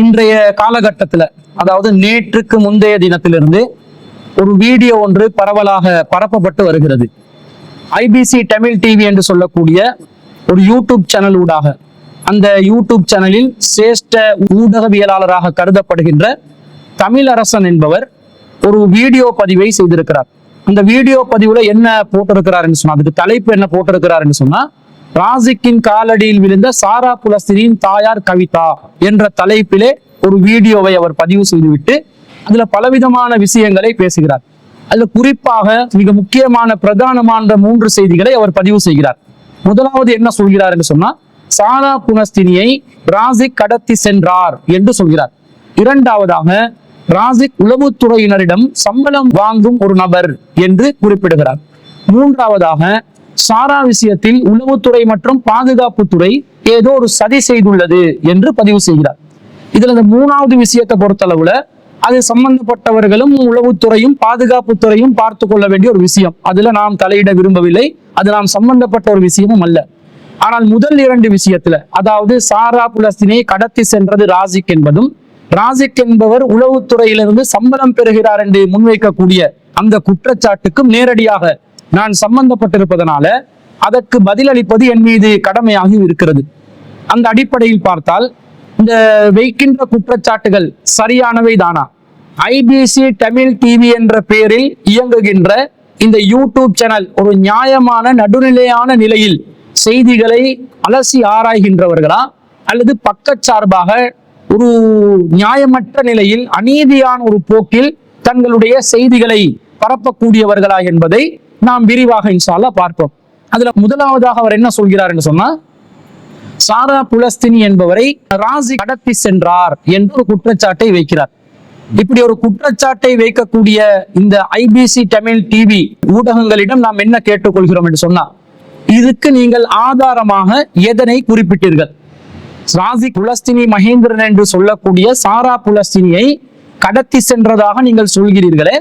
இன்றைய காலகட்டத்தில் அதாவது நேற்றுக்கு முந்தைய தினத்திலிருந்து ஒரு வீடியோ ஒன்று பரவலாக பரப்பப்பட்டு வருகிறது. ஐபிசி தமிழ் டிவி என்று சொல்லக்கூடிய ஒரு யூடியூப் சேனல் ஊடாக அந்த யூடியூப் சேனலில் சிரேஷ்ட ஊடகவியலாளராக கருதப்படுகின்ற தமிழரசன் என்பவர் ஒரு வீடியோ பதிவை செய்திருக்கிறார். அந்த வீடியோ பதிவுல என்ன போட்டிருக்கிறாருன்னு சொன்னா அதுக்கு தலைப்பு என்ன போட்டிருக்கிறாருன்னு சொன்னா ராசிக்கின் காலடியில் விழுந்த சாரா புலஸ்திரியின் தாயார் கவிதா என்ற தலைப்பிலே ஒரு வீடியோவை அவர் பதிவு செய்துவிட்டு அதுல பலவிதமான விஷயங்களை பேசுகிறார். அதுல குறிப்பாக மிக முக்கியமான பிரதானமான மூன்று செய்திகளை அவர் பதிவு செய்கிறார். முதலாவது என்ன சொல்கிறார் என்று சொன்னா சாரா புனஸ்தினியை ராசிக் கடத்தி சென்றார் என்று சொல்கிறார். இரண்டாவதாக ராசிக் உளவுத்துறையினரிடம் சம்பளம் வாங்கும் ஒரு நபர் என்று குறிப்பிடுகிறார். மூன்றாவதாக சாரா விஷயத்தில் உளவுத்துறை மற்றும் பாதுகாப்புத்துறை ஏதோ ஒரு சதி செய்துள்ளது என்று பதிவு செய்கிறார். இதுல இந்த மூணாவது விஷயத்தை பொறுத்தளவுல அது சம்பந்தப்பட்டவர்களும் உளவுத்துறையும் பாதுகாப்புத்துறையும் பார்த்து கொள்ள வேண்டிய ஒரு விஷயம். அதுல நாம் தலையிட விரும்பவில்லை. அது நாம் சம்பந்தப்பட்ட ஒரு விஷயமும் அல்ல. ஆனால் முதல் இரண்டு விஷயத்துல அதாவது சாரா புலஸ்தினை கடத்தி சென்றது ராசிக் என்பதும் ராசிக் என்பவர் உளவுத்துறையிலிருந்து சம்பளம் பெறுகிறார் என்று முன்வைக்கக்கூடிய அந்த குற்றச்சாட்டுக்கும் நேரடியாக நான் சம்பந்தப்பட்டிருப்பதனால அதற்கு பதிலளிப்பது என் மீது கடமையாக இருக்கிறது. அந்த அடிப்படையில் பார்த்தால் இந்த வைக்கின்ற குற்றச்சாட்டுகள் சரியானவை தானா? ஐபிசி தமிழ் டிவி என்ற பெயரில் இயங்குகின்ற இந்த யூடியூப் சேனல் ஒரு நியாயமான நடுநிலையான நிலையில் செய்திகளை அலசி ஆராய்கின்றவர்களா? அல்லது பக்கச்சார்பாக ஒரு நியாயமற்ற நிலையில் அநீதியான ஒரு போக்கில் தங்களுடைய செய்திகளை பரப்பக்கூடியவர்களா என்பதை நாம் விரிவாக இன்ஷால்லா பார்ப்போம். அதுல முதலாவதாக அவர் என்ன சொல்கிறார் என்று சொன்னா சாரா புலஸ்தினி என்பவரை ராசி கடத்தி சென்றார் என்று ஒரு குற்றச்சாட்டை வைக்கிறார். இப்படி ஒரு குற்றச்சாட்டை வைக்கக்கூடிய இந்த ஐபிசி தமிழ் டிவி ஊடகங்களிடம் நாம் என்ன கேட்டுக்கொள்கிறோம் என்று சொன்னா இதுக்கு நீங்கள் ஆதாரமாக எதனை குறிப்பிட்டீர்கள்? ராசி புலஸ்தினி மகேந்திரன் என்று சொல்லக்கூடிய சாரா புலஸ்தினியை கடத்தி சென்றதாக நீங்கள் சொல்கிறீர்களே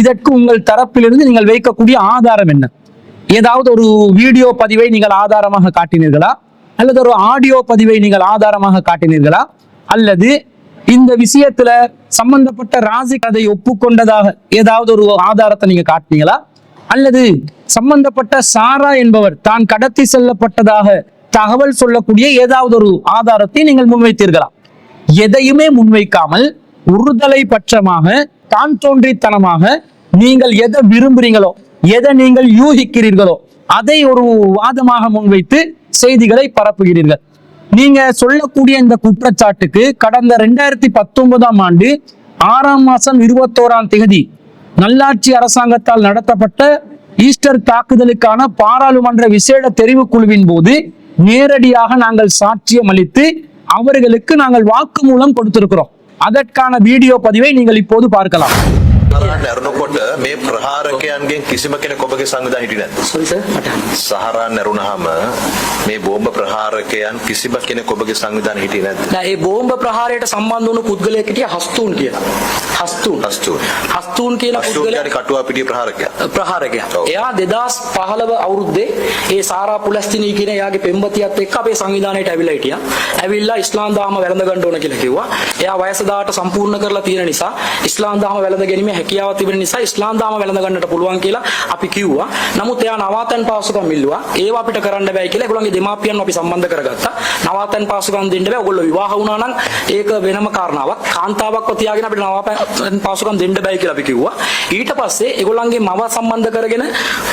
இதற்கு உங்கள் தரப்பிலிருந்து நீங்கள் வைக்கக்கூடிய ஆதாரம் என்ன? ஏதாவது ஒரு வீடியோ பதிவை நீங்கள் ஆதாரமாக காட்டினீர்களா? அல்லது ஒரு ஆடியோ பதிவை நீங்கள் ஆதாரமாக காட்டினீர்களா? அல்லது இந்த விஷயத்துல சம்பந்தப்பட்ட ராசி கதை ஒப்புக்கொண்டதாக ஏதாவது ஒரு ஆதாரத்தை நீங்க காட்டினீங்களா? அல்லது சம்பந்தப்பட்ட சாரா என்பவர் தான் கடத்தி செல்லப்பட்டதாக தகவல் சொல்லக்கூடிய ஏதாவது ஒரு ஆதாரத்தை நீங்கள் முன்வைத்தீர்களா? எதையுமே முன்வைக்காமல் ஒருதலை பட்சமாக தான் தோன்றித்தனமாக நீங்கள் எதை விரும்புறீங்களோ எதை நீங்கள் யூகிக்கிறீர்களோ அதை ஒரு வாதமாக முன்வைத்து செய்திகளை பரப்புகிறீர்கள். நீங்க சொல்லக்கூடிய இந்த குற்றச்சாட்டுக்கு கடந்த ரெண்டாயிரத்தி பத்தொன்பதாம் ஆண்டு ஆறாம் மாசம் இருபத்தோராம் தேதி நல்லாட்சி அரசாங்கத்தால் நடத்தப்பட்ட ஈஸ்டர் தாக்குதலுக்கான பாராளுமன்ற விசேட தெரிவுக்குழுவின் போது நேரடியாக நாங்கள் சாட்சியம் அளித்து அவர்களுக்கு நாங்கள் வாக்குமூலம் கொடுத்திருக்கிறோம். அதற்கான வீடியோ பதிவை நீங்கள் இப்போது பார்க்கலாம். සහරා නැරුණකොට මේ ප්‍රහාරකයන්ගෙන් කිසිම කෙනෙක් ඔබගේ සංවිධානය හිටියේ නැද්ද? sorry sir මට සහරා නැරුණාම මේ බෝම්බ ප්‍රහාරකයන් කිසිම කෙනෙක් ඔබගේ සංවිධානය හිටියේ නැද්ද? නෑ ඒ බෝම්බ ප්‍රහාරයට සම්බන්ධ වුණු පුද්ගලයෙක් හිටියා හස්තුන් කියලා හස්තුන් හස්තුන්. හස්තුන් අශෝක පුද්ගලයා කටුවා පිටිය ප්‍රහාරකයා. ප්‍රහාරකයා. එයා 2015 අවුරුද්දේ ඒ සාරා පුලස්තිනී කියන එයාගේ පෙම්වතියත් එක්ක අපේ සංවිධානයට ඇවිල්ලා හිටියා. ඇවිල්ලා ඉස්ලාම් දහම වැළඳ ගන්න ඕන කියලා කිව්වා. එයා වයස 18 සම්පූර්ණ කරලා තියෙන නිසා ඉස්ලාම් දහම වැළඳ ගැනීම හැකියාව තිබෙන නිසා ඉස්ලාම් දහම වැළඳ ගන්නට පුළුවන් කියලා අපි කිව්වා. නමුත් එයා නවාතැන් පාසුකම් ඉල්ලුවා. ඒව අපිට කරන්න බෑ කියලා ඒගොල්ලන්ගේ දෙමාපියන් අපි සම්බන්ධ කරගත්තා. නවාතැන් පාසුකම් දෙන්න බෑ. ඔයගොල්ලෝ විවාහ වුණා නම් ඒක වෙනම කාරණාවක්. කාන්තාවක්ව තියාගෙන අපිට නවාතැන් පාසුකම් දෙන්න බෑ කියලා අපි කිව්වා. ඊට පස්සේ ඒගොල්ලන්ගේ මව සම්බන්ධ කරගෙන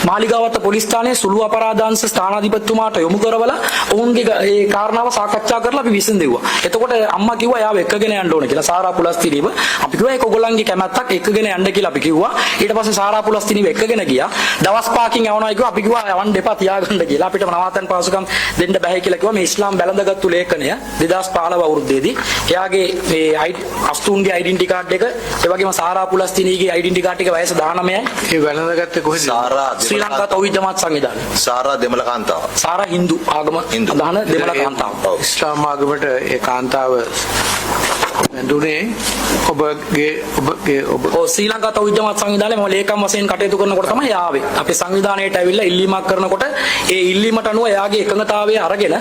මාලිගාවත්ත පොලිස් ස්ථානයේ සුළු අපරාධාංශ ස්ථානාධිපතිතුමාට යොමු කරවලා ඔවුන්ගේ ಗ- ඒ කාරණාව සාකච්ඡා කරලා අපි විසඳෙව්වා. එතකොට අම්මා කිව්වා එයාව එක්කගෙන යන්න ඕන කියලා සාරා පුලස්තිරීව. අපි කිව්වා ඒක ඔයගොල්ලන්ගේ කැමැත්තක් එක්කගෙන යන්න කියලා අපි කිව්වා. ඊට පස්සේ සාරා පුලස්තිරීව එක්කගෙන ගියා. දවස් පහකින් යවනවා කිව්වා අපි කිව්වා යවන්න එපා තියාගන්න කියලා. අපිට නවාතැන් පාසුකම් දෙන්න බෑ කියලා කිව්වා. මේ ඉස්ලාම් බැලඳගත්තු ලේඛනය 2015 අවුරුද්දේදී එයාගේ මේ අස්තුන්ගේ ඩෙන්ටි කාඩ් එක ඒ වගේම සාරා පුලස්තිනීගේ ඩෙන්ටි කාඩ් එක වයස 19යි. ඒ වැළඳගත්තේ කොහෙද? සාරා ශ්‍රී ලංකා තෞහිද ජමාත් සංවිධානය. සාරා දෙමළ කාන්තාව. සාරා හින්දු ආගම. අදහන දෙමළ කාන්තාව. ඉස්ලාම් ආගමට ඒ කාන්තාව දුනේ ඔබගේ ඔබගේ ඔබ ඔව් ශ්‍රී ලංකා තෞහිදමත් සංවිධානයේ මම ලේකම් වශයෙන් කටයුතු කරනකොට තමයි එයා ආවේ. අපේ සංවිධානයට ඇවිල්ලා ඉල්ලීමක් කරනකොට ඒ ඉල්ලීමට අනුව එයාගේ එකඟතාවය අරගෙන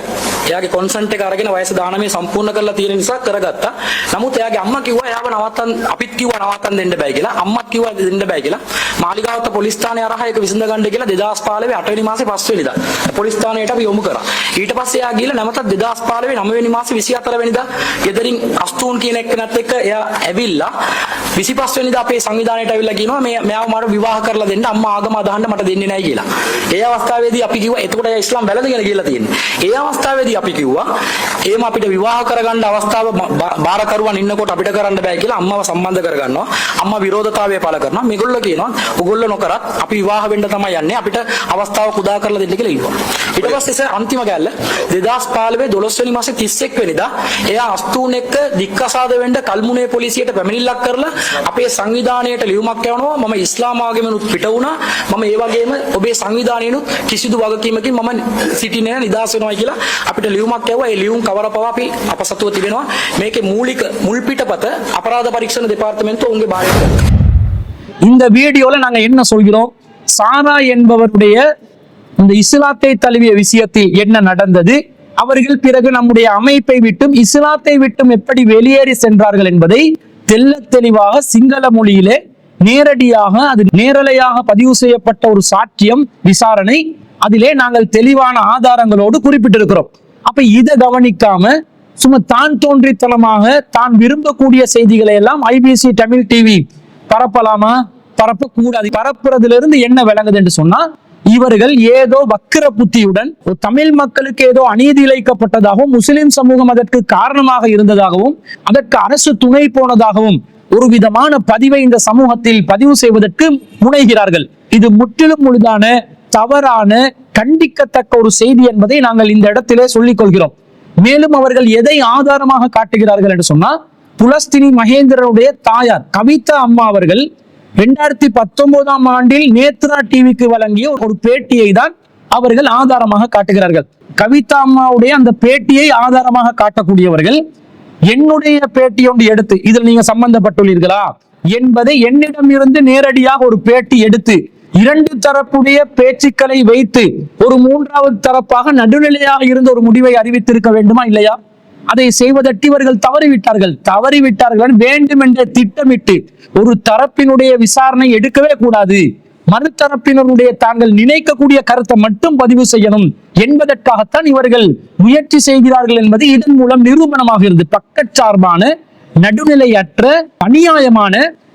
එයාගේ කොන්සන්ට් එක අරගෙන වයස 19 සම්පූර්ණ කරලා තියෙන නිසා කරගත්තා. නමුත් එයාගේ අම්මා කිව්වා එයාව නවත්තන් අපිත් කිව්වා නවත්තන් දෙන්න බෑ කියලා. අම්මත් කිව්වා දෙන්න බෑ කියලා. මාලිගාවත පොලිස් ස්ථානයේ අරහා ඒක විසඳ ගන්න කියලා 2015 8 වෙනි මාසේ 5 වෙනිදා පොලිස් ස්ථානයට අපි යොමු කරා. ඊට පස්සේ එයා ගිහලා නැවතත් 2015 9 වෙනි මාසේ 24 වෙනිදා ගෙදරින් අස්තුන් කියන එක්කනත් එක්ක එයා ඇවිල්ලා 25 වෙනිදා අපේ සංවිධානයට ඇවිල්ලා කියනවා මේ මෙයාව මට විවාහ කරලා දෙන්න අම්මා ආගම අදහන්න මට දෙන්නේ නැහැ කියලා. ඒ අවස්ථාවේදී අපි කිව්වා එතකොට එයා ඉස්ලාම් වැළඳගෙන ගිහලා තියෙන්නේ. ඒ අවස්ථාවේදී අපි කිව්වා එහෙම අපිට විවාහ කරගන්න අවස්ථාව බා- බාරකරුවන් ඉන්නකොට අපිට කරන්න බෑ කියලා අම්මව සම්බන්ධ කරගන්නවා. අම්මා විරෝධතාවය පළ කරනවා. මේගොල්ලෝ කියනවා ඔයගොල්ලෝ නොකරත් අපි විවාහ වෙන්න තමයි යන්නේ. අපිට අවස්ථාව කුදා කරලා දෙන්න කියලා ඉල්ලුවා. ඊට පස්සේ සර් අන්තිම ගැල්ල 2015 12 වෙනි මාසේ 31 වෙනිදා එයා අස්තූන් එක්ක දික්කසාද වෙන්න කල්මුනේ පොලිසියට පැමිණිල්ලක් කරලා අපේ සංවිධානයට ලියුමක් යවනවා මම ඉස්ලාම් ආගමෙනුත් පිට වුණා මම ඒ වගේම ඔබේ සංවිධානයනුත් කිසිදු වගකීමකින් මම සිටින්නේ නැහැ නිදහස් වෙනවා කියලා අපිට ලියුමක් යවුවා ඒ ලියුම් කවර පවා අපි අපසතුව තිබෙනවා මේකේ මූලික මුල් පිටපත අපරාධ පරීක්ෂණ දෙපාර්තමේන්තුව උන්ගේ භාරයට ගත්තා. இந்த வீடியோல நாங்க என்ன சொல்கிறோம் சாரா என்பவருடைய இந்த இஸ்லாத்தை தழுவிய விஷயத்தில் என்ன நடந்தது? அவர்கள் பிறகு நம்முடைய அமைப்பை விட்டும் இஸ்லாத்தை விட்டும் எப்படி வெளியேறி சென்றார்கள் என்பதை தெல்ல தெளிவாக சிங்கள மொழியிலே நேரடியாக அது நேரலையாக பதிவு செய்யப்பட்ட ஒரு சாட்சியம் விசாரணை. அதிலே நாங்கள் தெளிவான ஆதாரங்களோடு குறிப்பிட்டிருக்கிறோம். அப்ப இதை கவனிக்காம சும்மா தான் தோன்றித்தனமாக தான் விரும்பக்கூடிய செய்திகளை எல்லாம் ஐபிசி தமிழ் டிவி பரப்பலாமா? பரப்பக்கூடாது. பரப்புறதுல இருந்து என்ன விளங்குது என்று சொன்னா இவர்கள் ஏதோ வக்கிர புத்தியுடன் ஒரு தமிழ் மக்களுக்கு ஏதோ அநீதி இழைக்கப்பட்டதாகவும் முஸ்லிம் சமூகம் அதற்கு காரணமாக இருந்ததாகவும் அதற்கு அரசு துணை போனதாகவும் ஒரு விதமான பதிவை இந்த சமூகத்தில் பதிவு செய்வதற்கு முனைகிறார்கள். இது முற்றிலும் முழுதான தவறான கண்டிக்கத்தக்க ஒரு செய்தி என்பதை நாங்கள் இந்த இடத்திலே சொல்லிக் கொள்கிறோம். மேலும் அவர்கள் எதை ஆதாரமாக காட்டுகிறார்கள் என்று சொன்னால் புலஸ்தினி மகேந்திரனுடைய தாயார் கவிதா அம்மா அவர்கள் ரெண்டாயிரத்தி பத்தொன்பதாம் ஆண்டில் நேத்ரா டிவிக்கு வழங்கிய ஒரு பேட்டியை தான் அவர்கள் ஆதாரமாக காட்டுகிறார்கள். கவிதா அம்மாவுடைய அந்த பேட்டியை ஆதாரமாக காட்டக்கூடியவர்கள் என்னுடைய பேட்டி ஒன்று எடுத்து இதில் நீங்க சம்பந்தப்பட்டுள்ளீர்களா? என்பதை என்னிடம் இருந்து நேரடியாக ஒரு பேட்டி எடுத்து இரண்டு தரப்புடைய பேச்சுக்களை வைத்து ஒரு மூன்றாவது தரப்பாக நடுநிலையாக இருந்த ஒரு முடிவை அறிவித்திருக்க வேண்டுமா இல்லையா? அதை செய்வதற்கு இவர்கள் தவறிவிட்டார்கள். தவறிவிட்டார்கள் வேண்டும் திட்டமிட்டு ஒரு தரப்பினுடைய விசாரணை எடுக்கவே கூடாது. மறுதரப்பினருடைய தாங்கள் நினைக்கக்கூடிய கருத்தை மட்டும் பதிவு செய்யணும் என்பதற்காகத்தான் இவர்கள் முயற்சி செய்கிறார்கள் என்பது இதன் மூலம் நிரூபணமாகிறது பக்கச்சார்பான நடுநிலையற்ற அநியாயமான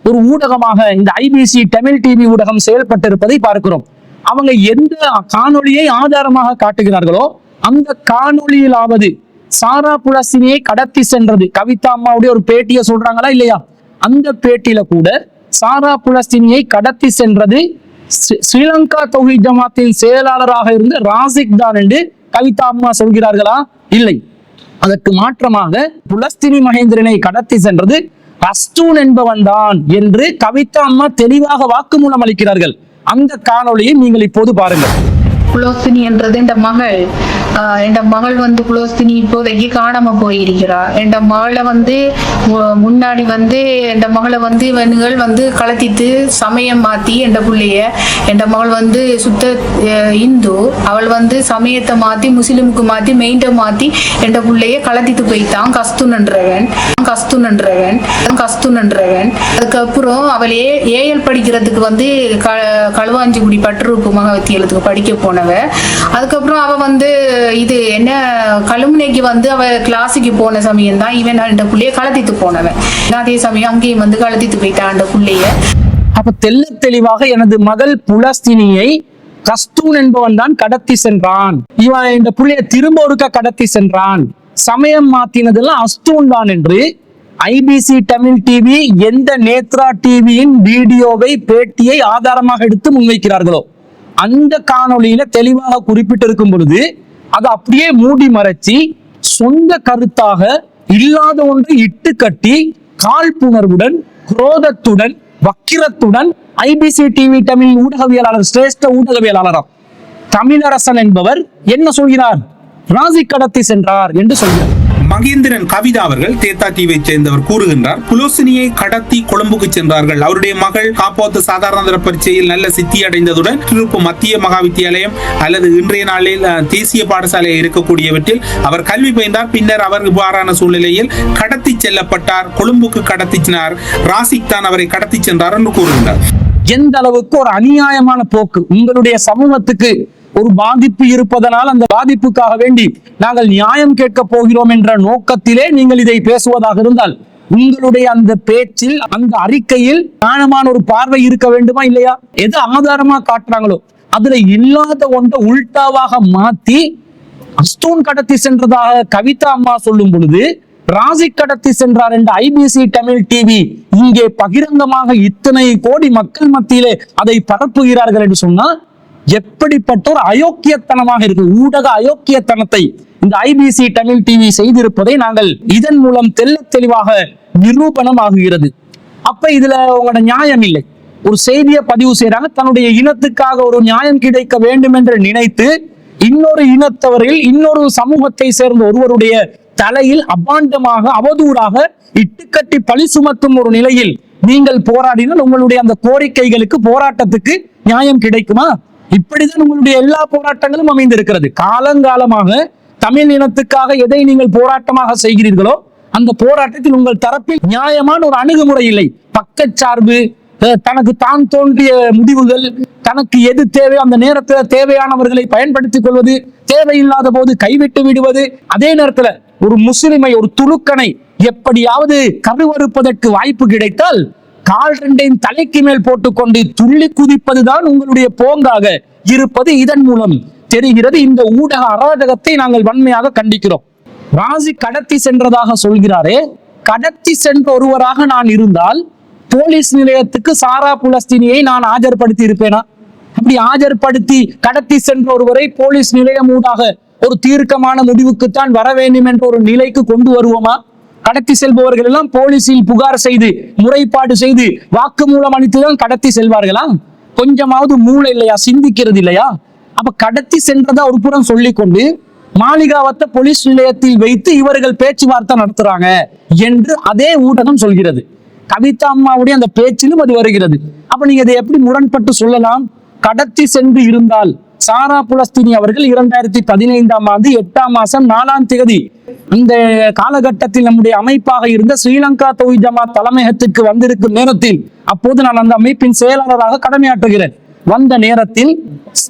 ஒரு ஊடகமாக இந்த ஐபிசி தமிழ் டிவி ஊடகம் செயல்பட்டிருப்பதை பார்க்கிறோம். அவங்க எந்த காணொலியை ஆதாரமாக காட்டுகிறார்களோ அந்த காணொலியிலாவது சாரா புலசினியை கடத்தி சென்றது. கவிதா அம்மாவுடைய ஒரு பேட்டியை சொல்றாங்களா இல்லையா? அந்த பேட்டியில கூட சாரா புலஸ்தீனியை கடத்தி சென்றது ஸ்ரீலங்கா தொகை ஜமாத்தின் செயலாளராக இருந்த ராசிக் தான் என்று கவிதா அம்மா சொல்கிறார்களா? இல்லை. அதற்கு மாற்றமாக புலஸ்தினி மகேந்திரனை கடத்தி சென்றது அஸ்டூன் என்பவன் தான் என்று கவிதா அம்மா தெளிவாக வாக்குமூலம் அளிக்கிறார்கள். அந்த காணொலியை நீங்கள் இப்போது பாருங்கள். புலோசினி என்றது இந்த மகள் என் மகள் வந்து குலோஸ்தினி இப்போதைக்கு காணாம போயிருக்கிறா. என் மகளை வந்து மு- முன்னாடி வந்து என் மகளை வந்து இவனுகள் வந்து கலத்திட்டு சமயம் மாத்தி என் பிள்ளைய என் மகள் வந்து சுத்த இந்து அவள் வந்து சமயத்தை மாத்தி முஸ்லிமுக்கு மாத்தி மெயின்ட மாத்தி என் பிள்ளைய கலத்திட்டு போய்த்தான் கஸ்துனன்றவன் கஸ்துனன்றவன் கஸ்துனன்றவன் அதுக்கப்புறம் அவள் ஏ ஏஎல் படிக்கிறதுக்கு வந்து க களுவாஞ்சிக்குடி பற்றுறுப்பு மகவத்தியலத்துக்கு படிக்க போனவ. அதுக்கப்புறம் அவ வந்து இது என்ன கழுமுனைக்கு வந்து அவ கிளாஸுக்கு போன சமயம் தான் இவன் அந்த புள்ளைய கலத்திட்டு போனவன். அதே சமயம் அங்கேயும் வந்து கலத்திட்டு போயிட்டான் அந்த புள்ளைய அப்ப தெள்ளத் தெளிவாக எனது மகள் புலஸ்தினியை கஸ்தூன் என்பவன் தான் கடத்தி சென்றான். இவன் இந்த புள்ளைய திரும்ப ஒருக்க கடத்தி சென்றான். சமயம் மாத்தினதெல்லாம் அஸ்தூன் தான் என்று ஐபிசி தமிழ் டிவி எந்த நேத்ரா டிவியின் வீடியோவை பேட்டியை ஆதாரமாக எடுத்து முன்வைக்கிறார்களோ அந்த காணொளியில தெளிவாக குறிப்பிட்டிருக்கும் பொழுது அதை அப்படியே மூடி மறைச்சி சொந்த கருத்தாக இல்லாத ஒன்றை இட்டு கட்டி காழ்ப்புணர்வுடன் குரோதத்துடன் வக்கிரத்துடன் ஐபிசி டிவி தமிழ் ஊடகவியலாளர் சிரேஷ்ட ஊடகவியலாளராம் தமிழரசன் என்பவர் என்ன சொல்கிறார்? ராசி கடத்தி சென்றார் என்று சொல்கிறார். மகேந்திரன் கவிதா அவர்கள் தேத்தா டிவியை சேர்ந்தவர் கூறுகின்றார் புலோசினியை கடத்தி கொழும்புக்கு சென்றார்கள். அவருடைய மகள் காப்போத்து சாதாரண பரீட்சையில் நல்ல சித்தி அடைந்ததுடன் திருப்பு மத்திய மகா வித்தியாலயம் அல்லது இன்றைய நாளில் அஹ், தேசிய பாடசாலை இருக்கக்கூடியவற்றில் அவர் கல்வி பயின்றார். பின்னர் அவர் இவ்வாறான சூழ்நிலையில் கடத்தி செல்லப்பட்டார். கொழும்புக்கு கடத்தினார் ராசிக் தான் அவரை கடத்தி சென்றார் என்று கூறுகின்றார். எந்த அளவுக்கு ஒரு அநியாயமான போக்கு உங்களுடைய சமூகத்துக்கு ஒரு பாதிப்பு இருப்பதனால் அந்த பாதிப்புக்காக வேண்டி நாங்கள் நியாயம் கேட்க போகிறோம் என்ற நோக்கத்திலே நீங்கள் இதை பேசுவதாக இருந்தால் உங்களுடைய அந்த பேச்சில் அந்த அறிக்கையில் ஞானமான ஒரு பார்வை இருக்க வேண்டுமா இல்லையா? எது ஆதாரமா காட்டுறாங்களோ அதுல இல்லாத ஒன்றை உள்டாவாக மாத்தி அஸ்தூன் கடத்தி சென்றதாக கவிதா அம்மா சொல்லும் பொழுது ராசி கடத்தி சென்றார் என்ற ஐபிசி தமிழ் டிவி இங்கே பகிரங்கமாக இத்தனை கோடி மக்கள் மத்தியிலே அதை பரப்புகிறார்கள் என்று சொன்னா எப்படிப்பட்ட ஒரு அயோக்கியத்தனமாக இருக்கு? ஊடக அயோக்கியத்தனத்தை இந்த ஐபிசி தமிழ் டிவி செய்திருப்பதை நாங்கள் இதன் மூலம் தெள்ளத் தெளிவாக நிரூபணம் ஆகுகிறது அப்ப இதுல உங்களோட நியாயம் இல்லை. ஒரு செய்தியை பதிவு செய்யறாங்க தன்னுடைய இனத்துக்காக ஒரு நியாயம் கிடைக்க வேண்டும் என்று நினைத்து இன்னொரு இனத்தவரில் இன்னொரு சமூகத்தை சேர்ந்த ஒருவருடைய தலையில் அபாண்டமாக அவதூறாக இட்டுக்கட்டி பழி சுமத்தும் ஒரு நிலையில் நீங்கள் போராடினால் உங்களுடைய அந்த கோரிக்கைகளுக்கு போராட்டத்துக்கு நியாயம் கிடைக்குமா? இப்படிதான் உங்களுடைய எல்லா போராட்டங்களும் அமைந்திருக்கிறது. காலங்காலமாக தமிழ் இனத்துக்காக எதை நீங்கள் போராட்டமாக செய்கிறீர்களோ அந்த போராட்டத்தில் உங்கள் தரப்பில் நியாயமான ஒரு அணுகுமுறை இல்லை. பக்கச்சார்பு தனக்கு தான் தோன்றிய முடிவுகள் தனக்கு எது தேவை அந்த நேரத்தில் தேவையானவர்களை பயன்படுத்திக் கொள்வது தேவையில்லாத போது கைவிட்டு விடுவது. அதே நேரத்தில் ஒரு முஸ்லிமை ஒரு துலுக்கனை எப்படியாவது கருவறுப்பதற்கு வாய்ப்பு கிடைத்தால் கால் ரெண்டையும் தலைக்கு மேல் போட்டுக்கொண்டு துள்ளி குதிப்பதுதான் உங்களுடைய போங்காக இருப்பது இதன் மூலம். தெரிகிறது இந்த ஊடக அராஜகத்தை நாங்கள் வன்மையாக கண்டிக்கிறோம். ராசி கடத்தி சென்றதாக சொல்கிறாரே கடத்தி சென்ற ஒருவராக நான் இருந்தால் போலீஸ் நிலையத்துக்கு சாரா புலஸ்தினியை நான் ஆஜர்படுத்தி இருப்பேனா அப்படி ஆஜர்படுத்தி கடத்தி சென்ற ஒருவரை போலீஸ் நிலையம் ஊடாக ஒரு தீர்க்கமான முடிவுக்குத்தான் வர வேண்டும் என்ற ஒரு நிலைக்கு கொண்டு வருவோமா? கடத்தி செல்பவர்கள் எல்லாம் போலீசில் புகார் செய்து முறைப்பாடு செய்து வாக்குமூலம் அளித்துதான் கடத்தி செல்வார்களா கொஞ்சமாவது மூளை இல்லையா? சிந்திக்கிறது இல்லையா? அப்ப கடத்தி சென்றதா ஒரு புறம் சொல்லிக்கொண்டு மாளிகாவத்த போலீஸ் நிலையத்தில் வைத்து இவர்கள் பேச்சுவார்த்தை நடத்துறாங்க என்று அதே ஊடகம் சொல்கிறது. கவிதா அம்மாவுடைய அந்த பேச்சிலும் அது வருகிறது. அப்ப நீங்க இதை எப்படி முரண்பட்டு சொல்லலாம்? கடத்தி சென்று இருந்தால் சாரா புலஸ்தீனி அவர்கள் இரண்டாயிரத்தி பதினைந்தாம் ஆண்டு எட்டாம் மாசம் நாலாம் தேதி இந்த காலகட்டத்தில் நம்முடைய அமைப்பாக இருந்த ஸ்ரீலங்கா தொகுதி ஜமாத் தலைமையகத்துக்கு வந்திருக்கும் நேரத்தில் அப்போது நான் அந்த அமைப்பின் செயலாளராக கடமையாற்றுகிறேன். வந்த நேரத்தில்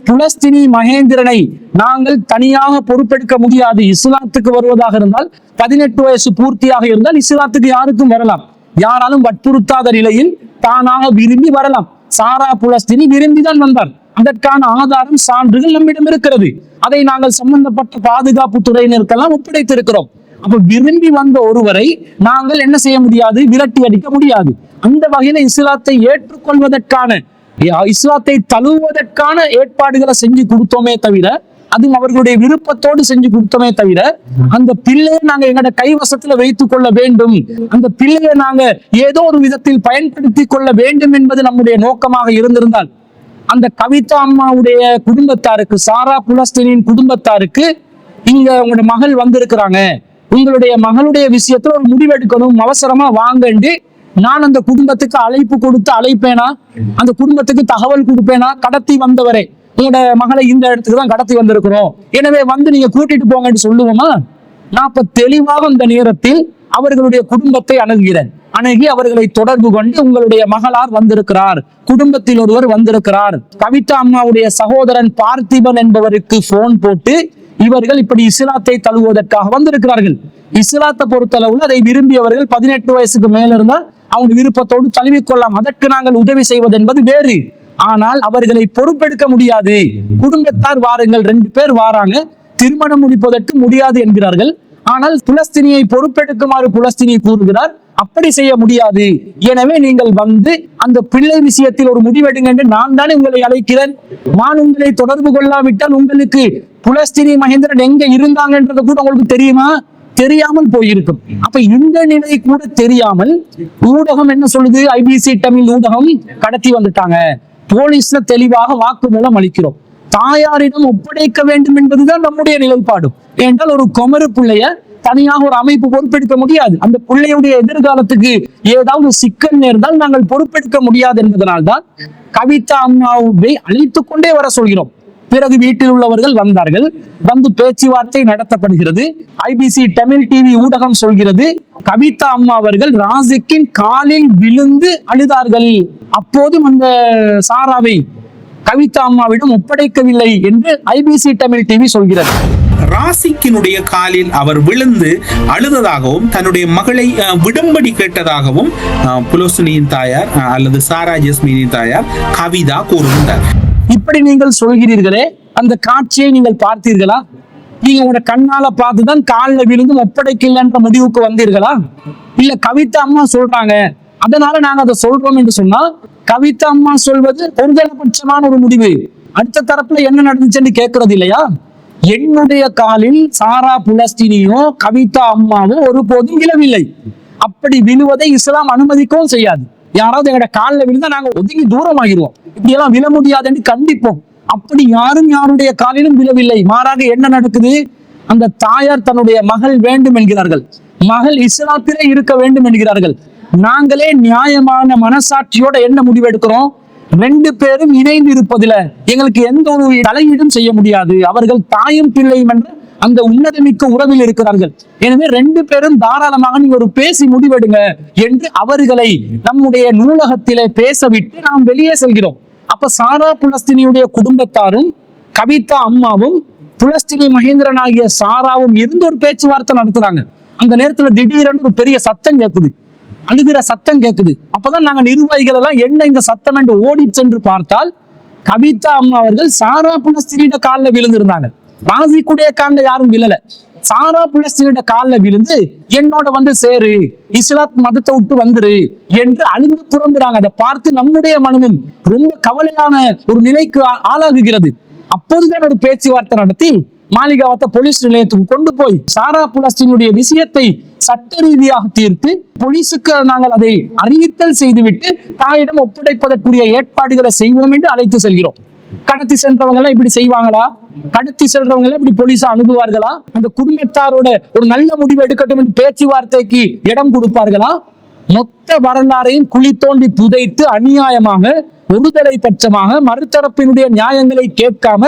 புலஸ்தினி மகேந்திரனை நாங்கள் தனியாக பொறுப்பெடுக்க முடியாது. இஸ்லாத்துக்கு வருவதாக இருந்தால் பதினெட்டு வயசு பூர்த்தியாக இருந்தால் இஸ்லாத்துக்கு யாருக்கும் வரலாம். யாராலும் வற்புறுத்தாத நிலையில் தானாக விரும்பி வரலாம். சாரா புலஸ்தினி விரும்பிதான் வந்தார். அதற்கான ஆதாரம் சான்றுகள் நம்மிடம் இருக்கிறது. அதை நாங்கள் சம்பந்தப்பட்ட பாதுகாப்பு துறையினருக்கெல்லாம் ஒப்படைத்திருக்கிறோம். அப்ப விரும்பி வந்த ஒருவரை நாங்கள் என்ன செய்ய முடியாது? விரட்டி அடிக்க முடியாது. அந்த வகையில இஸ்லாத்தை ஏற்றுக்கொள்வதற்கான இஸ்லாத்தை தழுவுவதற்கான ஏற்பாடுகளை செஞ்சு கொடுத்தோமே தவிர அதுவும் அவர்களுடைய விருப்பத்தோடு செஞ்சு கொடுத்தோமே தவிர அந்த பிள்ளையை நாங்க எங்களோட கைவசத்துல வைத்துக் கொள்ள வேண்டும். அந்த பிள்ளையை நாங்க ஏதோ ஒரு விதத்தில் பயன்படுத்தி கொள்ள வேண்டும் என்பது நம்முடைய நோக்கமாக இருந்திருந்தால் அந்த கவிதா அம்மாவுடைய குடும்பத்தாருக்கு சாரா புலஸ்தீனின் குடும்பத்தாருக்கு இங்க உங்களோட மகள் வந்திருக்கிறாங்க. உங்களுடைய மகளுடைய விஷயத்துல ஒரு முடிவெடுக்கணும் அவசரமா வாங்கண்டு நான் அந்த குடும்பத்துக்கு அழைப்பு கொடுத்து அழைப்பேனா? அந்த குடும்பத்துக்கு தகவல் கொடுப்பேனா? கடத்தி வந்தவரே உங்களோட மகளை இந்த இடத்துக்கு தான் கடத்தி வந்திருக்கிறோம். எனவே வந்து நீங்க கூட்டிட்டு போங்கன்னு சொல்லுவோமா? நான் இப்ப தெளிவாக இந்த நேரத்தில் அவர்களுடைய குடும்பத்தை அணுகுகிறேன். அணுகி அவர்களை தொடர்பு கொண்டு உங்களுடைய மகளார் வந்திருக்கிறார். குடும்பத்தில் ஒருவர் வந்திருக்கிறார். கவிதா அம்மாவுடைய சகோதரன் பார்த்திபன் என்பவருக்கு போன் போட்டு இவர்கள் இப்படி இஸ்லாத்தை தழுவுவதற்காக வந்திருக்கிறார்கள். இஸ்லாத்தை பொறுத்தளவுல அதை விரும்பியவர்கள் பதினெட்டு வயசுக்கு மேல இருந்தால் அவங்க விருப்பத்தோடு தழுவிக்கொள்ளலாம். அதற்கு நாங்கள் உதவி செய்வது என்பது வேறு. ஆனால் அவர்களை பொறுப்பெடுக்க முடியாது. குடும்பத்தார் வாருங்கள். ரெண்டு பேர் வாராங்க. திருமணம் முடிப்பதற்கு முடியாது என்கிறார்கள். ஆனால் புலஸ்தினியை பொறுப்பெடுக்குமாறு புலஸ்தினி கூறுகிறார் அப்படி செய்ய முடியாது. எனவே நீங்கள் வந்து அந்த பிள்ளை விஷயத்தில் ஒரு முடிவெடுங்க என்று நான் தானே உங்களை அழைக்கிறேன். நான் உங்களை தொடர்பு கொள்ளாவிட்டால் உங்களுக்கு புலஸ்தினி மகேந்திரன் எங்க இருந்தாங்கன்றது கூட உங்களுக்கு தெரியுமா? தெரியாமல் போயிருக்கும். அப்ப இந்த நிலை கூட தெரியாமல் ஊடகம் என்ன சொல்லுது? ஐபிசி தமிழ் ஊடகம் கடத்தி வந்துட்டாங்க. போலீஸ்ல தெளிவாக வாக்குமூலம் அளிக்கிறோம். தாயாரிடம் ஒப்படைக்க வேண்டும் என்பதுதான் நம்முடைய நிலைப்பாடு. ஏனென்றால் ஒரு கொமரு பிள்ளைய தனியாக ஒரு அமைப்பு பொறுப்பெடுக்க முடியாது. அந்த பிள்ளையுடைய எதிர்காலத்துக்கு ஏதாவது சிக்கல் நேர்ந்தால் நாங்கள் பொறுப்பெடுக்க முடியாது என்பதனால்தான் கவிதா அம்மாவை அழைத்துக் கொண்டே வர சொல்கிறோம். பிறகு வீட்டில் உள்ளவர்கள் வந்தார்கள். வந்து பேச்சுவார்த்தை நடத்தப்படுகிறது. ஐபிசி தமிழ் டிவி ஊடகம் சொல்கிறது கவிதா அம்மா அவர்கள் ராசிக்கின் காலில் விழுந்து அழுதார்கள். அப்போதும் அந்த சாராவை கவிதா அம்மாவிடம் ஒப்படைக்கவில்லை என்று ஐபிசி தமிழ் டிவி சொல்கிறது. ராசிக்கினுடைய காலில் அவர் விழுந்து அழுததாகவும் தன்னுடைய மகளை விடும்படி கேட்டதாகவும் புலோசினியின் தாயார் அல்லது சாரா ஜஸ்மினின் தாயார் கவிதா கூறுகின்றார். இப்படி நீங்கள் சொல்கிறீர்களே அந்த காட்சியை நீங்கள் பார்த்தீர்களா? நீங்க உங்களோட கண்ணால பார்த்துதான் காலில் விழுந்து ஒப்படைக்கலன்ற முடிவுக்கு வந்தீர்களா? இல்ல கவிதா அம்மா சொல்றாங்க அதனால நாங்க அதை சொல்றோம் என்று சொன்னா கவிதா அம்மா சொல்வது ஒருதலைபட்சமான ஒரு முடிவு. அடுத்த தரப்புல என்ன நடந்துச்சுன்னு கேட்கறது இல்லையா? என்னுடைய காலில் சாரா புலஸ்டினியோ கவிதா அம்மாவோ ஒருபோதும் விழவில்லை அப்படி விழுவதை இஸ்லாம் அனுமதிக்கவும் செய்யாது. யாராவது எங்கட காலில் விழுந்தா நாங்க ஒதுங்கி தூரம் ஆகிடுவோம் இப்படி எல்லாம் விழ முடியாதுன்னு கண்டிப்போம். அப்படி யாரும் யாருடைய காலிலும் விழவில்லை. மாறாக என்ன நடக்குது? அந்த தாயார் தன்னுடைய மகள் வேண்டும் என்கிறார்கள். மகள் இஸ்லாத்திலே இருக்க வேண்டும் என்கிறார்கள். நாங்களே நியாயமான மனசாட்சியோட என்ன முடிவெடுக்கிறோம்? ரெண்டு பேரும் இணைந்து இருப்பதில் எங்களுக்கு எந்த ஒரு தலையீடும் செய்ய முடியாது. அவர்கள் தாயும் பிள்ளையும் என்று அந்த உன்னதமிக்க உறவில் இருக்கிறார்கள். எனவே ரெண்டு பேரும் தாராளமாக நீங்க ஒரு பேசி முடிவெடுங்க என்று அவர்களை நம்முடைய நூலகத்திலே பேசவிட்டு நாம் வெளியே செல்கிறோம். அப்ப சாரா புலஸ்தினியுடைய குடும்பத்தாரும் கவிதா அம்மாவும் புலஸ்தினி மகேந்திரன் ஆகிய சாராவும் இருந்து ஒரு பேச்சுவார்த்தை நடத்துறாங்க. அந்த நேரத்துல திடீரென்று ஒரு பெரிய சத்தம் கேட்குது. அழுகிற சத்தம் கேட்குது அப்பதான் நாங்க நிர்வாகிகள் எல்லாம் என்ன இந்த சத்தம் என்று ஓடி சென்று பார்த்தால் கவிதா அம்மா அவர்கள் சாரா புலஸ்திரியிட காலில் விழுந்திருந்தாங்க. ராசிக்குடைய காலில் யாரும் விழல. சாரா புலஸ்திரியிட காலில் விழுந்து என்னோட வந்து சேரு இஸ்லாத் மதத்தை விட்டு வந்துரு என்று அழுந்து புறம்புறாங்க. அதை பார்த்து நம்முடைய மனமும் ரொம்ப கவலையான ஒரு நிலைக்கு ஆளாகுகிறது. அப்போதுதான் ஒரு பேச்சுவார்த்தை நடத்தி மாளிகாவத்த போலீஸ் நிலையத்துக்கு கொண்டு போய் சாரா புலஸ்டினுடைய விஷயத்தை சட்ட ரீதியாக தீர்த்து போலீசுக்கு நாங்கள் அதை அறிவித்தல் செய்துவிட்டு தாயிடம் ஒப்படைப்பதற்குரிய ஏற்பாடுகளை செய்வோம் என்று அழைத்து செல்கிறோம். கடத்தி சென்றவங்க எல்லாம் இப்படி செய்வாங்களா? கடத்தி செல்றவங்க எல்லாம் இப்படி போலீஸ் அனுப்புவார்களா அந்த குடும்பத்தாரோட ஒரு நல்ல முடிவு எடுக்கட்டும் என்று பேச்சுவார்த்தைக்கு இடம் கொடுப்பார்களா? மொத்த வரலாறையும் குழி தோண்டி புதைத்து அநியாயமாக ஒருதலை பட்சமாக மறுதரப்பினுடைய நியாயங்களை கேட்காம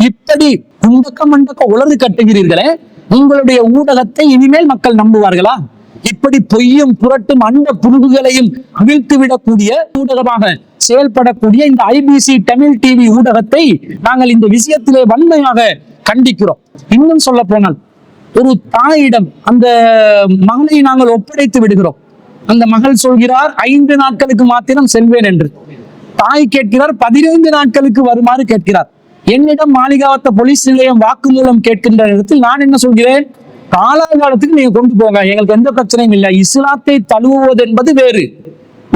இப்படி குண்டக்க அண்டக்கம் உலர்ந்து கட்டுகிறீர்களே உங்களுடைய ஊடகத்தை இனிமேல் மக்கள் நம்புவார்களா? இப்படி பொய்யும் புரட்டும் அந்த புழுகுகளையும் அவிழ்த்து விடக்கூடிய ஊடகமாக செயல்படக்கூடிய இந்த ஐபிசி தமிழ் டிவி ஊடகத்தை நாங்கள் இந்த விஷயத்திலே வன்மையாக கண்டிக்கிறோம். இன்னும் சொல்ல போனால் ஒரு தாயிடம் அந்த மகனை நாங்கள் ஒப்படைத்து விடுகிறோம். அந்த மகள் சொல்கிறார் ஐந்து நாட்களுக்கு மாத்திரம் செல்வேன் என்று. தாய் கேட்கிறார் பதினைந்து நாட்களுக்கு வருமாறு கேட்கிறார். என்னிடம் மாளிகாவத்த போலீஸ் நிலையம் வாக்குமூலம் கேட்கின்ற இடத்தில் நான் என்ன சொல்கிறேன்? காலாகாலத்துக்கு நீங்க கொண்டு போங்க. எங்களுக்கு எந்த பிரச்சனையும் இல்லை. இஸ்லாத்தை தழுவுவது என்பது வேறு.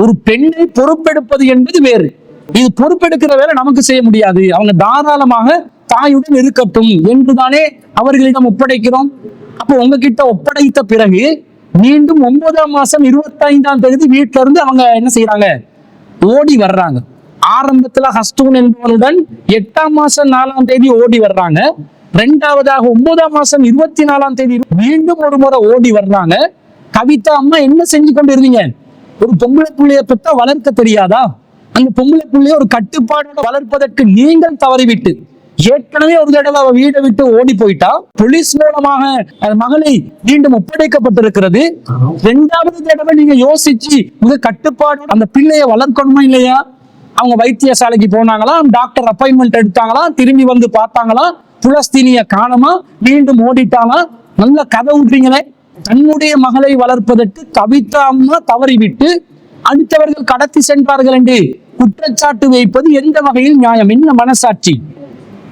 ஒரு பெண்ணை பொறுப்பெடுப்பது என்பது வேறு. இது பொறுப்பெடுக்கிற வேலை நமக்கு செய்ய முடியாது. அவங்க தாராளமாக தாயுடன் இருக்கட்டும் என்றுதானே அவர்களிடம் ஒப்படைக்கிறோம். அப்போ உங்ககிட்ட ஒப்படைத்த பிறகு மீண்டும் ஒன்பதாம் மாசம் இருபத்தி ஐந்தாம் தேதி வீட்டுல இருந்து அவங்க என்ன செய்யறாங்க ஓடி வர்றாங்க. ஆரம்பத்துல ஹஸ்தூன் என்பவருடன் எட்டாம் மாசம் நாலாம் தேதி ஓடி வர்றாங்க. ரெண்டாவதாக ஒன்பதாம் மாசம் இருபத்தி நாலாம் தேதி மீண்டும் ஒரு முறை ஓடி வர்றாங்க. கவிதா அம்மா என்ன செஞ்சு கொண்டு இருந்தீங்க ஒரு பொம்பளை புள்ளைய பெற்றா வளர்க்க தெரியாதா? அந்த பொம்பளை புள்ளைய ஒரு கட்டுப்பாடோட வளர்ப்பதற்கு நீங்கள் தவறிவிட்டு ஏற்கனவே ஒரு தடவை அவ வீடை விட்டு ஓடி போயிட்டா போலீஸ் மூலமாக அந்த மகளை மீண்டும் ஒப்படைக்கப்பட்டிருக்கிறது. ரெண்டாவது தடவை நீங்க யோசிச்சு மிக கட்டுப்பாடு அந்த பிள்ளைய வளர்க்கணுமா இல்லையா? அவங்க வைத்தியசாலைக்கு போனாங்களாம் டாக்டர் அப்பாயின்மெண்ட் எடுத்தாங்களாம் திரும்பி வந்து பார்த்தாங்களா புலஸ்தீனிய காணமா மீண்டும் ஓடிட்டாங்களாம். நல்ல கதை விட்றீங்களே தன்னுடைய மகளை வளர்ப்பதற்கு கவிதா அம்மா தவறிவிட்டு அடுத்தவர்கள் கடத்தி சென்றார்கள் என்று குற்றச்சாட்டு வைப்பது எந்த வகையில் நியாயம்? என்ன மனசாட்சி?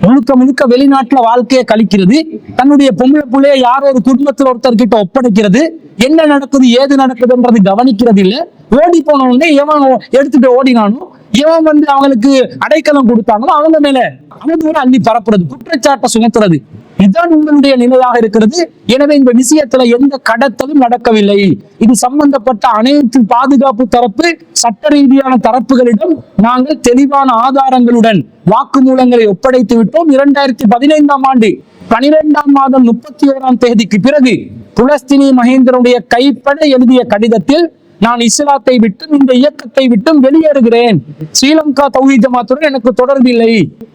முழுக்க முழுக்க வெளிநாட்டுல வாழ்க்கையை கழிக்கிறது. தன்னுடைய பொம்பளை புள்ளைய யாரோ ஒரு குடும்பத்தில் ஒருத்தர்கிட்ட ஒப்படைக்கிறது. என்ன நடக்குது ஏது நடக்குதுன்றது கவனிக்கிறது இல்ல. ஓடி போன உடனே எவன் எடுத்துட்டு ஓடினானோ எவன் வந்து அவங்களுக்கு அடைக்கலம் கொடுத்தாங்களோ அவங்க மேல அவதூறு அள்ளி பரப்புறது குற்றச்சாட்டை சுமத்துறது. இதுதான் உங்களுடைய நிலையாக இருக்கிறது. எனவே இந்த விஷயத்துல எந்த கடத்தலும் நடக்கவில்லை. இது சம்பந்தப்பட்ட அனைத்து பாதுகாப்பு தரப்பு சட்ட ரீதியான தரப்புகளிடம் நாங்கள் தெளிவான ஆதாரங்களுடன் வாக்குமூலங்களை ஒப்படைத்து விட்டோம். இரண்டாயிரத்தி பதினைந்தாம் ஆண்டு பனிரெண்டாம் மாதம் முப்பத்தி ஓராம் தேதிக்கு பிறகு புலஸ்தினி மகேந்திரனுடைய கைப்பட எழுதிய கடிதத்தில் நான் இஸ்லாத்தை விட்டும் இந்த இயக்கத்தை விட்டும் வெளியேறுகிறேன். ஸ்ரீலங்கா தௌஹீத் ஜமாத்துடன் எனக்கு தொடர்பில்லை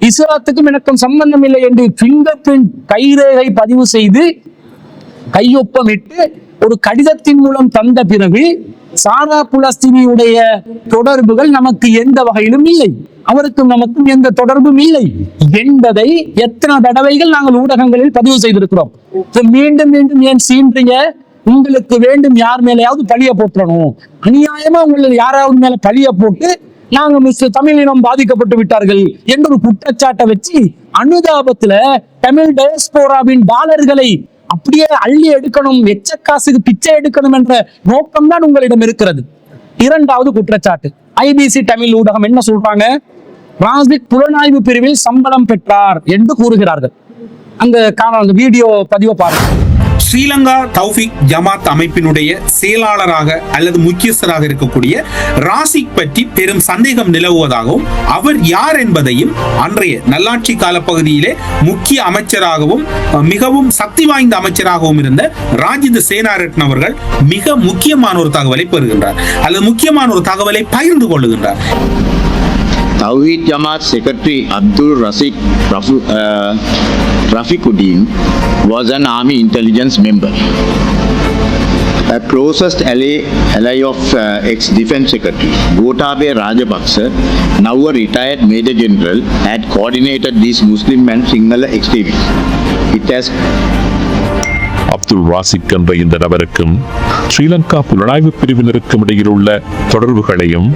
இஸ்லாத்துக்கும் எனக்கும் சம்பந்தம் இல்லை என்று பிங்கர் பிரிண்ட் கைரேகை பதிவு செய்து கையொப்பமிட்டு ஒரு கடிதத்தின் மூலம் தந்த பிறகு சாரா புலஸ்தினியுடைய தொடர்புகள் நமக்கு எந்த வகையிலும் இல்லை. அவருக்கும் நமக்கும் எந்த தொடர்பும் இல்லை. என்பதை எத்தனை தடவைகள் நாங்கள் ஊடகங்களில் பதிவு செய்திருக்கிறோம். மீண்டும் மீண்டும் ஏன் சீன்றீங்க? உங்களுக்கு வேண்டும் யார் மேலேயாவது பழிய போட்டுறணும் அநியாயமா உங்களை யாராவது மேல பழிய போட்டு நாங்க மிஸ் தமிழினம் பாதிக்கப்பட்டு விட்டார்கள் என்ற ஒரு குற்றச்சாட்டை வச்சு அனுதாபத்துல தமிழ் டயஸ்போராவின் டாலர்களை அப்படியே அள்ளி எடுக்கணும் எச்ச காசுக்கு பிச்சை எடுக்கணும் என்ற நோக்கம் தான் உங்களிடம் இருக்கிறது. இரண்டாவது குற்றச்சாட்டு. ஐபிசி தமிழ் ஊடகம் என்ன சொல்றாங்க? ராசிக் புலனாய்வு பிரிவில் சம்பளம் பெற்றார் என்று கூறுகிறார்கள். அந்த காண அந்த வீடியோ பதிவை பாருங்க. ஸ்ரீலங்கா தௌஃபிக் ஜமாத் அமைப்பினுடைய செயலாளராக அல்லது முக்கியஸ்தராக இருக்கக்கூடிய ராசிக் பற்றி பெரும் சந்தேகம் நிலவுவதாகவும் அவர் யார் என்பதையும் அன்றைய நல்லாட்சி காலப்பகுதியிலே முக்கிய அமைச்சராகவும் மிகவும் சக்தி வாய்ந்த அமைச்சராகவும் இருந்த ராஜித சேனாரட்ன அவர்கள் மிக முக்கியமான ஒரு தகவலை பெறுகின்றார். அல்லது முக்கியமான ஒரு தகவலை பகிர்ந்து கொள்ளுகின்றார். Tawhid Jamaat Secretary Abdul Rasik uh, Rafiquddin was an army intelligence member. A closest ally, ally of uh, ex-defense secretary Gotabe Rajapaksa, now a retired major general, had coordinated these Muslim and Sinhala extremists. It has Abdul Rasik என்ற இந்த நபருக்கும் ஸ்ரீலங்கா புலனாய்வு பிரிவினருக்கும் இடையில் உள்ள தொடர்புகளையும்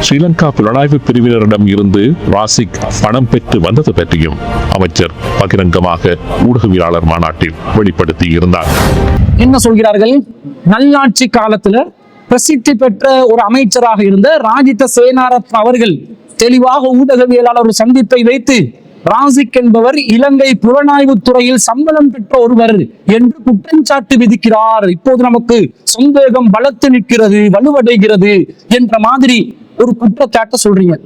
ஸ்ரீலங்கா புலனாய்வு பிரிவினரிடம் இருந்து ராசிக் பணம் பெற்று வந்தது பற்றியும் அமைச்சர் பகிரங்கமாக ஊடகவியலாளர் மாநாட்டில் வெளிப்படுத்தி இருந்தார் என்ன சொல்கிறார்கள்? நல்லாட்சி காலத்துல பிரசித்தி பெற்ற ஒரு அமைச்சராக இருந்த ராஜித சேனாரத் அவர்கள் தெளிவாக ஊடகவியலாளர் ஒரு சந்திப்பை வைத்து ராசிக் என்பவர் இலங்கை புலனாய்வு துறையில் சம்பளம் பெற்ற ஒருவர் என்று குற்றஞ்சாட்டு விதிக்கிறார். இப்போது நமக்கு சந்தேகம் வளர்த்து நிற்கிறது வலுவடைகிறது என்ற மாதிரி ஒரு குற்றச்சாட்டை சொல்றீங்க.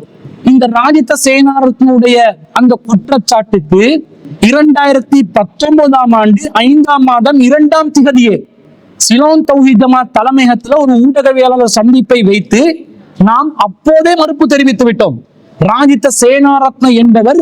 இந்த ராஜித சேனாரத்தினுடைய அந்த குற்றச்சாட்டுக்கு இரண்டாயிரத்தி பத்தொன்பதாம் ஆண்டு ஐந்தாம் மாதம் இரண்டாம் திகதியே சிலோன் தௌஹிதமா தலைமையகத்துல ஒரு ஊடகவியலாளர் சந்திப்பை வைத்து நாம் அப்போதே மறுப்பு தெரிவித்து விட்டோம். ராஜித சேனாரத்ன என்பவர்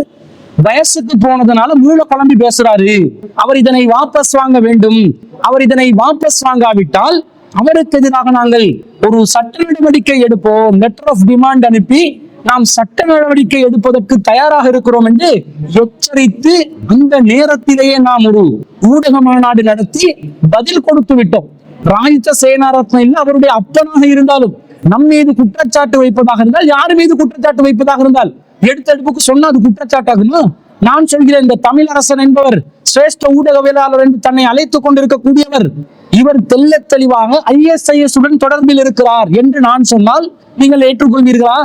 வயசுக்கு போனதுனால மூல குழம்பி பேசுறாரு. அவர் இதனை வாபஸ் வாங்க வேண்டும். அவர் இதனை வாபஸ் வாங்காவிட்டால் அவருக்கு எதிராக நாங்கள் ஒரு சட்ட நடவடிக்கை எடுப்போம். லெட்டர் ஆஃப் டிமாண்ட் அனுப்பி நாம் சட்ட நடவடிக்கை எடுப்பதற்கு தயாராக இருக்கிறோம் என்று எச்சரித்து அந்த நேரத்திலேயே நாம் ஒரு ஊடக மாநாடு நடத்தி பதில் கொடுத்து விட்டோம். ராஜித சேனாரத்னம் இல்ல அவருடைய அப்பனாக இருந்தாலும் நம் மீது குற்றச்சாட்டு வைப்பதாக இருந்தால் யார் மீது குற்றச்சாட்டு வைப்பதாக இருந்தால் எடுத்தெடுப்புக்கு சொன்னா அது குற்றச்சாட்டாகுமா? நான் சொல்கிறேன் இந்த தமிழரசன் என்பவர் சிரேஷ்ட ஊடகவியலாளர் என்று தன்னை அழைத்துக் கொண்டிருக்கக்கூடியவர் இவர் தெல்ல தெளிவாக ஐஎஸ்ஐஎஸ் உடன் தொடர்பில் இருக்கிறார் என்று நான் சொன்னால் நீங்கள் ஏற்றுக்கொள்வீர்களா?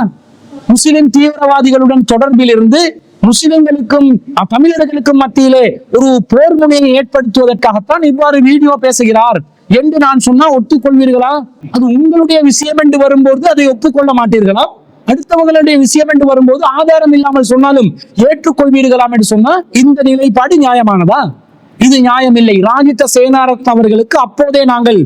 முஸ்லிம் தீவிரவாதிகளுடன் தொடர்பில் இருந்து முஸ்லிம்களுக்கும் தமிழர்களுக்கும் மத்தியிலே ஒரு போர் முனையை ஏற்படுத்துவதற்காகத்தான் இவ்வாறு வீடியோ பேசுகிறார் என்று நான் சொன்னா ஒத்துக்கொள்வீர்களா? அது உங்களுடைய விஷயம் என்று வரும்போது அதை ஒப்புக்கொள்ள மாட்டீர்களா? அடுத்தவங்களுடைய விஷயம் என்று வரும்போது ஆதாரம் இல்லாமல் சொன்னாலும் ஏற்றுக்கொள்வீர்களாம் என்று சொன்னா இந்த நிலைப்பாடு நியாயமானதா? இது நியாயமில்லை. ராஜித சேனாரத்ன அவர்களுக்கு அப்போதே நாங்கள்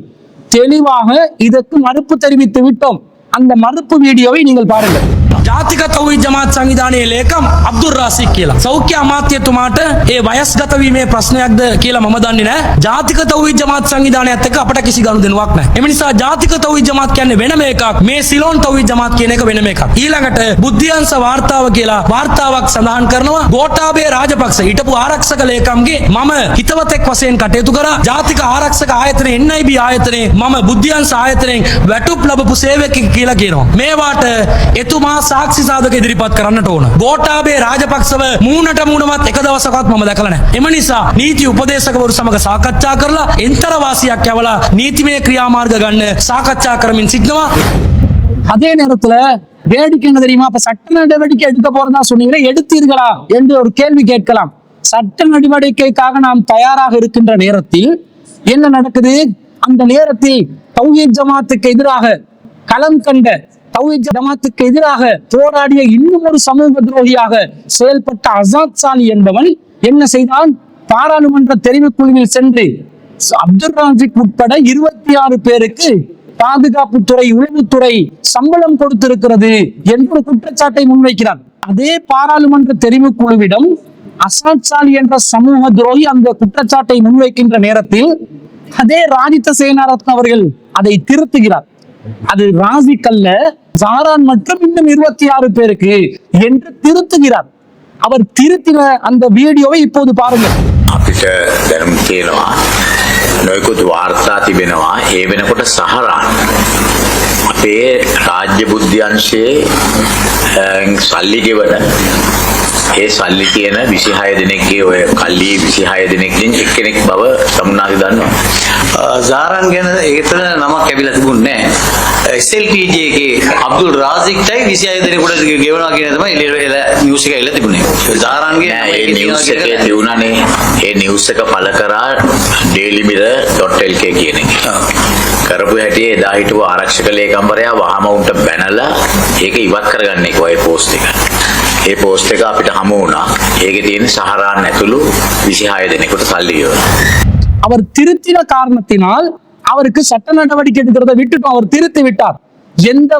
தெளிவாக இதற்கு மறுப்பு தெரிவித்து விட்டோம். அந்த மறுப்பு வீடியோவை நீங்கள் பாருங்கள். ජාතික තවයි ජමාත් සංවිධානයේ ලේකම් අබ්දුර් රාසික් කියලා. සෞඛ්‍ය අමාත්‍යතුමාට ඒ වයස්ගත වීමේ ප්‍රශ්නයක්ද කියලා මම දන්නේ නැහැ. ජාතික තවයි ජමාත් සංවිධානයත් එක්ක අපට කිසි ගනුදෙනුවක් නැහැ. එම නිසා ජාතික තවයි ජමාත් කියන්නේ වෙනම එකක්. මේ සිලෝන් තවයි ජමාත් කියන එක වෙනම එකක්. ඊළඟට බුද්ධියංශ වාර්තාව කියලා වාර්තාවක් සඳහන් කරනවා ගෝඨාභය රාජපක්ෂ හිටපු ආරක්ෂක ලේකම්ගේ මම හිතවතෙක් වශයෙන් කටයුතු කරා. ජාතික ආරක්ෂක ආයතනයේ NIB ආයතනයේ මම බුද්ධියංශ ආයතනයෙන් වැටුප් ලැබපු සේවකයෙක් කියලා කියනවා. මේවාට එතුමා සාක්ෂි සාධක ඉදිරිපත් කරන්නට ඕන. ගෝඨාභය රාජපක්ෂව මූණට මූණවත් එක දවසකවත් මම දැකලා නැහැ. එම නිසා නීති උපදේශකවරු සමග සාකච්ඡා කරලා එන්තර වාසියක් යවලා නීතිමය ක්‍රියාමාර්ග ගන්න සාකච්ඡා කරමින් සිටිනවා. அதே நேரத்துல வேடிக்கை என்ன தெரியுமா அப்ப சட்ட நடவடிக்கை எடுக்க போறதா சொன்னீங்களே எடுத்தீர்களா என்று ஒரு கேள்வி கேட்கலாம் சட்ட நடவடிக்கைக்காக நாம் தயாராக இருக்கின்ற நேரத்தில் என்ன நடக்குது அந்த நேரத்தில் தௌஹீத் ஜமாத்துக்கு எதிராக களம் கண்ட தௌஹீத் ஜமாத்துக்கு எதிராக போராடிய இன்னும் ஒரு சமூக துரோகியாக செயல்பட்ட அசாத் சாலி என்பவன் என்ன செய்தான்? பாராளுமன்ற தெரிவுக்குழுவில் சென்று அப்துல் ராஜிக் உட்பட இருபத்தி ஆறு பேருக்கு பாதுகாப்புத்துறை உளவுத்துறை சம்பளம் கொடுத்திருக்கிறது என்று குற்றச்சாட்டை முன்வைக்கிறார். அதே பாராளுமன்ற தெரிவுக்குழுவிடம் அசாத் சாலி என்ற சமூக துரோகி அந்த குற்றச்சாட்டை முன்வைக்கின்ற நேரத்தில் அதே ராஜித சேனாரத்ன அவர்கள் அதை திருத்துகிறார். அது ராசிக் அல்ல ஜாரான் மற்றும் இன்னும் இருபத்தி ஆறு பேருக்கு என்று திருத்துகிறார் அவர் திருத்தின அந்த வீடியோவை இப்போது பாருங்கள் අපිට දැනුම් තියෙනවා නොයකුත් වාර්තා තිබෙනවා ඒ වෙනකොට සහරාන් අපේ රාජ්‍ය බුද්ධ්‍යංශයේ අ, සල්ලි ගෙවන ඒ සල්ලි කියන විසිහය දෙනෙක්ගේ ඔය කල්ලි විසිහය දෙනෙක්ගෙන් එක්කෙනෙක් බව තමුන්නාගේ දන්නවා සාරන් ගැන ඒතන නමක් ඇවිල තිබුන්නේ SLTJ එකේ අබ්දුල් රාසික්ටයි විසි අය දෙනෙකුට ගෙවනවා කියන තමයි එල නිවුස් එක එල්ල තිබුණේ. සාරන්ගේ ඒ නිවුස් එකේ තියුණනේ ඒ නිවුස් එක පළ කරා dailymirror.lk කියන එක. කරපු හැටි එදා හිටපු ආරක්ෂක ලේකම්වරයා වහම උන්ට බැනලා ඒක ඉවත් කරගන්න එක ඔය පෝස්ට් එක. ඒ පෝස්ට් එක අපිට හමු වුණා. ඒකේ තියෙන සහරාන් ඇතුළු 26 දෙනෙකුට සල්ලි ගෙවලා. அவர் திருத்தின காரணத்தினால் அவருக்கு சட்ட நடவடிக்கை எடுக்கிறத விட்டுட்டோம் அவர் திருத்தி விட்டார். எந்த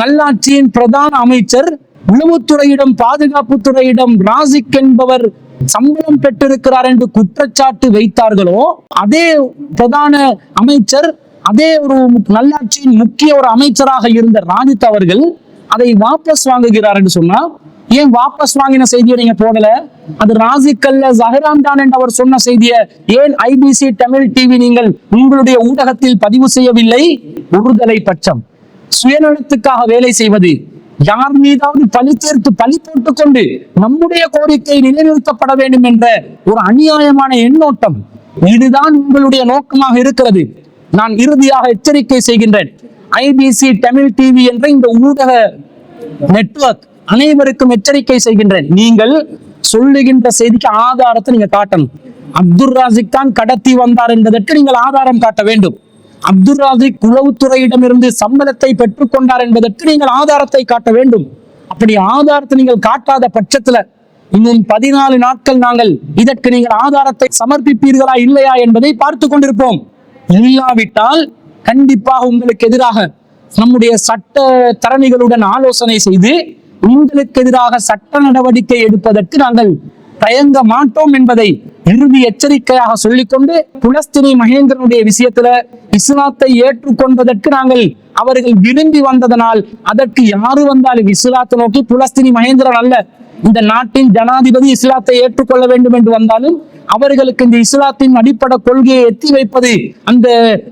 நல்லாட்சியின் பிரதான அமைச்சர் உளவுத்துறையிடம் பாதுகாப்புத்துறையிடம் ராசிக் என்பவர் சம்பளம் பெற்றிருக்கிறார் என்று குற்றச்சாட்டு வைத்தார்களோ அதே பிரதான அமைச்சர் அதே ஒரு நல்லாட்சியின் முக்கிய ஒரு அமைச்சராக இருந்த ராஜித் அவர்கள் அதை வாபஸ் வாங்குகிறார் என்று சொன்னா ஏன் வாபஸ் வாங்கின செய்தியை நீங்க போடல? அது ராசிக்கல்ல ஜஹரான் தான் என்று அவர் சொன்ன செய்தியை ஏன் ஐபிசி தமிழ் டிவி நீங்கள் உங்களுடைய ஊடகத்தில் பதிவு செய்யவில்லை? ஒருதலை பட்சம். சுயநலத்துக்காக வேலை செய்வது. யார் மீதாவது பழி தீர்த்து பழி போட்டுக் கொண்டு நம்முடைய கோரிக்கை நிலைநிறுத்தப்பட வேண்டும் என்ற ஒரு அநியாயமான எண்ணோட்டம் இதுதான் உங்களுடைய நோக்கமாக இருக்கிறது. நான் இறுதியாக எச்சரிக்கை செய்கின்றேன். ஐபிசி தமிழ் டிவி என்ற இந்த ஊடக நெட்வொர்க் அனைவருக்கும் எச்சரிக்கை செய்கின்றேன். நீங்கள் சொல்லுகின்ற செய்திக்கு ஆதாரத்தை நீங்க காட்டணும். அப்துல் ராசிக் தான் கடத்தி வந்தார் என்பதற்கு நீங்கள் ஆதாரம் காட்ட வேண்டும். அப்துல் ராசிக் உளவுத்துறையிடமிருந்து சம்பளத்தை பெற்றுக்கொண்டார் என்பதற்கு நீங்கள் ஆதாரத்தை காட்ட வேண்டும். அப்படி ஆதாரத்தை நீங்கள் காட்டாத பட்சத்துல இன்னும் பதினாலு நாட்கள் நாங்கள் இதற்கு நீங்கள் ஆதாரத்தை சமர்ப்பிப்பீர்களா இல்லையா என்பதை பார்த்து கொண்டிருப்போம். இல்லாவிட்டால் கண்டிப்பாக உங்களுக்கு எதிராக நம்முடைய சட்ட தரணிகளுடன் ஆலோசனை செய்து உங்களுக்கு எதிராக சட்ட நடவடிக்கை எடுப்பதற்கு நாங்கள் தயங்க மாட்டோம் என்பதை இறுதி எச்சரிக்கையாக சொல்லிக்கொண்டு புலஸ்தினி மகேந்திரனுடைய விஷயத்துல இஸ்லாத்தை ஏற்றுக்கொண்டதற்கு நாங்கள் அவர்கள் விரும்பி வந்ததனால் அதற்கு யாரு வந்தாலும் இஸ்லாத்தை நோக்கி புலஸ்தினி மகேந்திரன் அல்ல. இந்த நாட்டின் ஜனாதிபதி இஸ்லாத்தை ஏற்றுக்கொள்ள வேண்டும் என்று வந்தாலும் அவர்களுக்கு இந்த இஸ்லாத்தின் அடிப்படை கொள்கையை எத்தி வைப்பது அந்த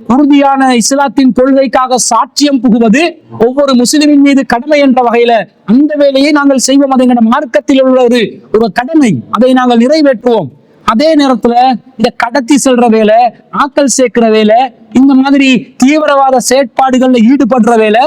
உறுதியான இஸ்லாத்தின் கொள்கைக்காக சாட்சியம் புகுவது ஒவ்வொரு முஸ்லிமின் மீது கடமை என்ற வகையில அந்த வேலையை நாங்கள் செய்வோம். அது எங்க மார்க்கத்தில் உள்ள ஒரு கடமை. அதை நாங்கள் நிறைவேற்றுவோம். அதே நேரத்துல இந்த கடத்தி செல்ற வேலை ஆக்கள் சேர்க்கிற வேலை இந்த மாதிரி தீவிரவாத செயற்பாடுகள்ல ஈடுபடுற வேலை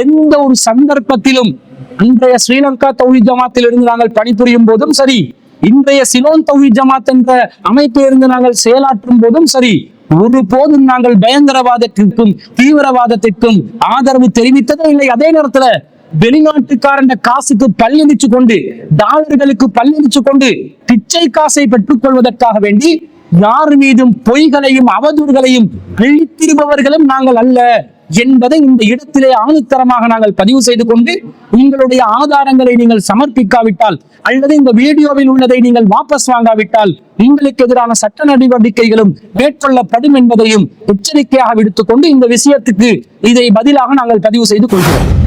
எந்த ஒரு சந்தர்ப்பத்திலும் அன்றைய ஸ்ரீலங்கா தௌஹி ஜமாத்தில் இருந்து நாங்கள் பணிபுரியும் போதும் சரி. இன்றைய சிலோன் தௌஹி ஜமாத் என்ற அமைப்பில் இருந்து நாங்கள் செயலாற்றும் போதும் சரி ஒருபோதும் நாங்கள் பயங்கரவாதத்திற்கும் தீவிரவாதத்திற்கும் ஆதரவு தெரிவித்ததே இல்லை. அதே நேரத்துல வெளிநாட்டுக்காரன் காசுக்கு பல்லடிச்சு கொண்டு டாலர்களுக்கு பல்லடிச்சு கொண்டு பிச்சை காசை பெற்றுக் கொள்வதற்காக வேண்டி யார் மீதும் பொய்களையும் அவதூறுகளையும் அழித்திருப்பவர்களும் நாங்கள் அல்ல. என்பதை இந்த இடத்திலே ஆணுத்தரமாக நாங்கள் பதிவு செய்து கொண்டு உங்களுடைய ஆதாரங்களை நீங்கள் சமர்ப்பிக்காவிட்டால் அல்லது இந்த வீடியோவில் உள்ளதை நீங்கள் வாபஸ் வாங்காவிட்டால் உங்களுக்கு எதிரான சட்ட நடவடிக்கைகளும் மேற்கொள்ளப்படும் என்பதையும் எச்சரிக்கையாக விடுத்துக்கொண்டு இந்த விஷயத்துக்கு இதை பதிலாக நாங்கள் பதிவு செய்து கொள்கிறோம்.